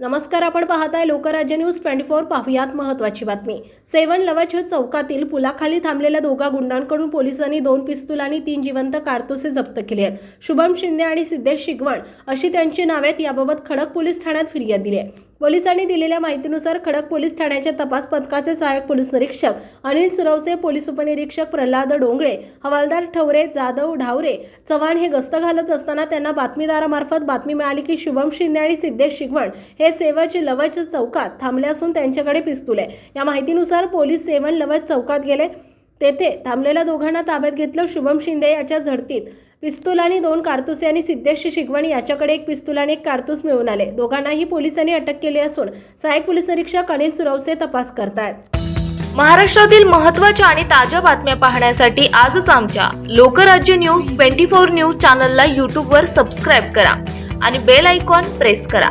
नमस्कार आपण पाहताय लोकराज्य न्यूज ट्वेंटी फोर पाहुयात महत्वाची बातमी. सेवन लवच चौकातील पुलाखाली थांबलेल्या दोघा गुंडांकडून पोलिसांनी दोन पिस्तूल आणि तीन जिवंत कारतुसे जप्त केले आहेत. शुभम शिंदे आणि सिद्धेश शिगवण अशी त्यांची नावे आहेत याबाबत खडक पोलीस ठाण्यात फिर्याद दिली आहे. पोलिसांनी दिलेल्या माहितीनुसार खडक पोलीस ठाण्याच्या तपास पथकाचे सहाय्यक पोलीस निरीक्षक अनिल सुरवसे पोलीस उपनिरीक्षक प्रल्हाद डोंगळे हवालदार ठवरे जाधव ढावरे चव्हाण हे गस्त घालत असताना त्यांना बातमीदारामार्फत बातमी मिळाली की शुभम शिंदे आणि सिद्धेश शिगवण हे सेवच लवच चौकात थांबले असून त्यांच्याकडे पिस्तूल आहे. या माहितीनुसार पोलीस सेवन लवच चौकात गेले. तेथे थांबलेल्या दोघांना ताब्यात घेतलं शुभम शिंदे याच्या झडतीत. पिस्तूल आणि दोन कारतुसे आणि सिद्धेश शिगवण याच्याकडे एक पिस्तूल आणि एक कारतूस मिळून आले. दोघांनाही पोलिसांनी अटक केली असून सहाय्यक पोलीस निरीक्षक अनिल सुरवसे तपास करतायत. महाराष्ट्रातील महत्त्वाच्या आणि ताज्या बातम्या पाहण्यासाठी आजच आमच्या Lokrajya news twenty four news चॅनलला यूट्यूबवर सबस्क्राईब करा आणि बेल आयकॉन प्रेस करा.